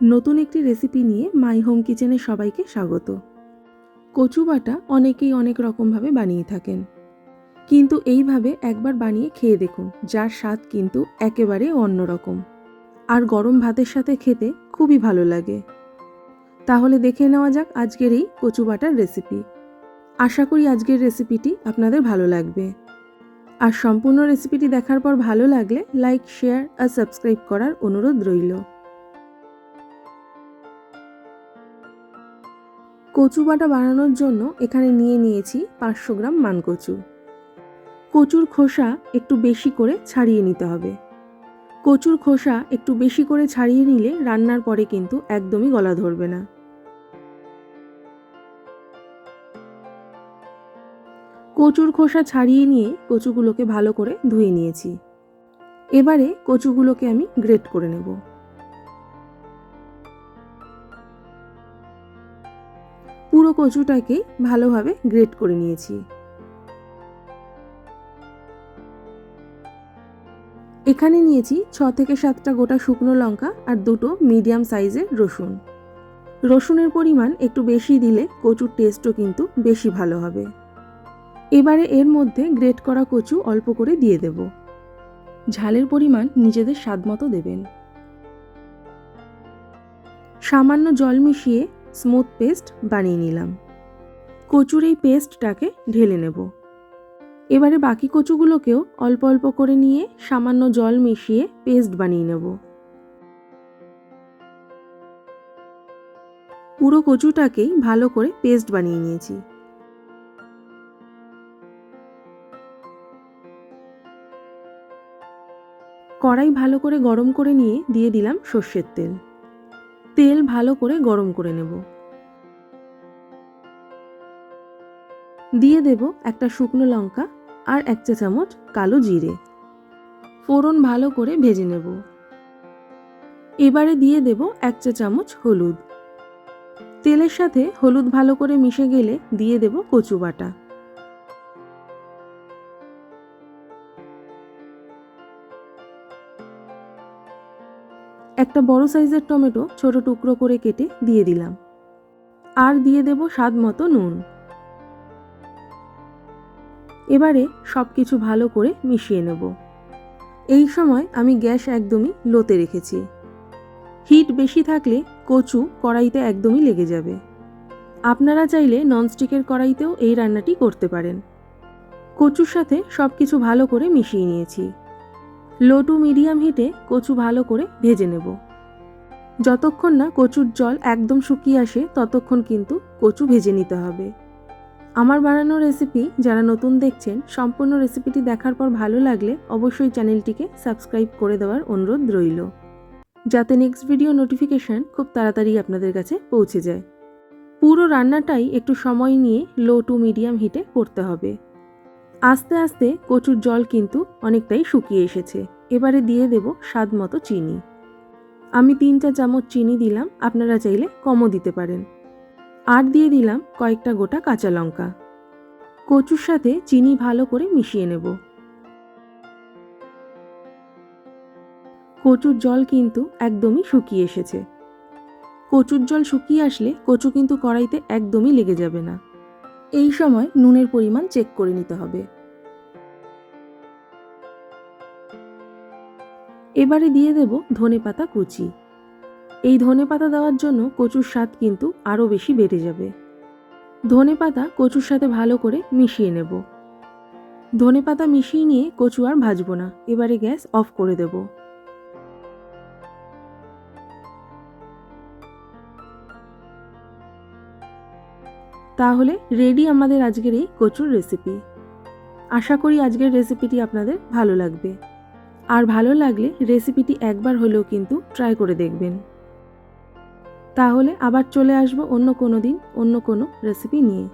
নতুন একটি রেসিপি নিয়ে মাই হোম কিচেনে সবাইকে স্বাগত। কচু বাটা অনেকেই অনেক রকমভাবে বানিয়ে থাকেন। কিন্তু এইভাবে একবার বানিয়ে খেয়ে দেখুন, যার স্বাদ কিন্তু একেবারে অন্যরকম আর গরম ভাতের সাথে খেতে খুবই ভালো লাগে। তাহলে দেখে নেওয়া যাক আজকের এই কচু বাটার রেসিপি আশা করি আজকের রেসিপিটি আপনাদের ভালো লাগবে। আর সম্পূর্ণ রেসিপিটি দেখার পর ভালো লাগলে লাইক শেয়ার আর সাবস্ক্রাইব করার অনুরোধ রইল। কচু বাটা বানানোর জন্য এখানে নিয়ে নিয়েছি পাঁচশো গ্রাম মানকচু। কচুর খোসা একটু বেশি করে ছাড়িয়ে নিতে হবে। কচুর খোসা একটু বেশি করে ছাড়িয়ে নিলে রান্নার পরে কিন্তু একদমই গলা ধরবে না। কচুর খোসা ছাড়িয়ে নিয়ে কচুগুলোকে ভালো করে ধুয়ে নিয়েছি। এবারে কচুগুলোকে আমি গ্রেট করে নেব। পুরো কচুটাকে ভালোভাবে গ্রেট করে নিয়েছি। এখানে নিয়েছি ছ থেকে সাতটা গোটা শুকনো লঙ্কা আর দুটো মিডিয়াম সাইজের রসুন। রসুনের পরিমাণ একটু বেশি দিলে কচুর টেস্টও কিন্তু বেশি ভালো হবে। এবারে এর মধ্যে গ্রেট করা কচু অল্প করে দিয়ে দেব। ঝালের পরিমাণ নিজেদের স্বাদ মতো দেবেন। সামান্য জল মিশিয়ে স্মুথ পেস্ট বানিয়ে নিলাম। কচুর এই পেস্টটাকে ঢেলে নেব। এবারে বাকি কচুগুলোকেও অল্প অল্প করে নিয়ে সামান্য জল মিশিয়ে পেস্ট বানিয়ে নেব। পুরো কচুটাকেই ভালো করে পেস্ট বানিয়ে নিয়েছি। কড়াই ভালো করে গরম করে নিয়ে দিয়ে দিলাম সর্ষের তেল। তেল ভালো করে গরম করে নেব। দিয়ে দেব একটা শুকনো লঙ্কা আর এক চা চামচ কালো জিরে। ফোড়ন ভালো করে ভেজে নেব। এবারে দিয়ে দেব এক চা চামচ হলুদ। তেলের সাথে হলুদ ভালো করে মিশে গেলে দিয়ে দেব কচু বাটা। একটা বড় সাইজের টমেটো ছোট টুকরো করে কেটে দিয়ে দিলাম। আর দিয়ে দেব স্বাদ মতো নুন। এবারে সব কিছু ভালো করে মিশিয়ে নেব। এই সময় আমি গ্যাস একদমই লোতে রেখেছি। হিট বেশি থাকলে কচু কড়াইতে একদমই লেগে যাবে। আপনারা চাইলে ননস্টিকের কড়াইতেও এই রান্নাটি করতে পারেন। কচুর সাথে সব কিছু ভালো করে মিশিয়ে নিয়েছি। লো টু মিডিয়াম হিটে কচু ভালো করে ভেজে নেব। যতক্ষণ না কচুর জল একদম শুকিয়ে আসে, ততক্ষণ কিন্তু কচু ভেজে নিতে হবে। আমার বানানো রেসিপি যারা নতুন দেখছেন, সম্পূর্ণ রেসিপিটি দেখার পর ভালো লাগলে অবশ্যই চ্যানেলটিকে সাবস্ক্রাইব করে দেওয়ার অনুরোধ রইল। যাতে নেক্সট ভিডিও নোটিফিকেশান খুব তাড়াতাড়ি আপনাদের কাছে পৌঁছে যায়। পুরো রান্নাটাই একটু সময় নিয়ে লো টু মিডিয়াম হিটে করতে হবে। আস্তে আস্তে কচুর জল কিন্তু অনেকটাই শুকিয়ে এসেছে। এবারে দিয়ে দেব স্বাদ মতো চিনি। আমি তিন চা চামচ চিনি দিলাম, আপনারা চাইলে কমও দিতে পারেন। আর দিয়ে দিলাম কয়েকটা গোটা কাঁচা লঙ্কা। কচুর সাথে চিনি ভালো করে মিশিয়ে নেব। কচুর জল কিন্তু একদমই শুকিয়ে এসেছে। কচুর জল শুকিয়ে আসলে কচু কিন্তু কড়াইতে একদমই লেগে যাবে না। এই সময় নুনের পরিমাণ চেক করে নিতে হবে। এবারে দিয়ে দেব ধনে পাতা কুচি। এই ধনে পাতা দেওয়ার জন্য কচুর স্বাদ কিন্তু আরও বেশি বেড়ে যাবে। ধনে পাতা কচুর সাথে ভালো করে মিশিয়ে নেব। ধনে পাতা মিশিয়ে নিয়ে কচু আর ভাজবো না। এবারে গ্যাস অফ করে দেব। তাহলে রেডি আমাদের আজকের এই কচুর রেসিপি আশা করি আজকের রেসিপিটি আপনাদের ভালো লাগবে। আর ভালো লাগলে রেসিপিটি একবার হলেও কিন্তু ট্রাই করে দেখবেন। তাহলে আবার চলে আসব অন্য কোনো দিন অন্য কোনো রেসিপি নিয়ে।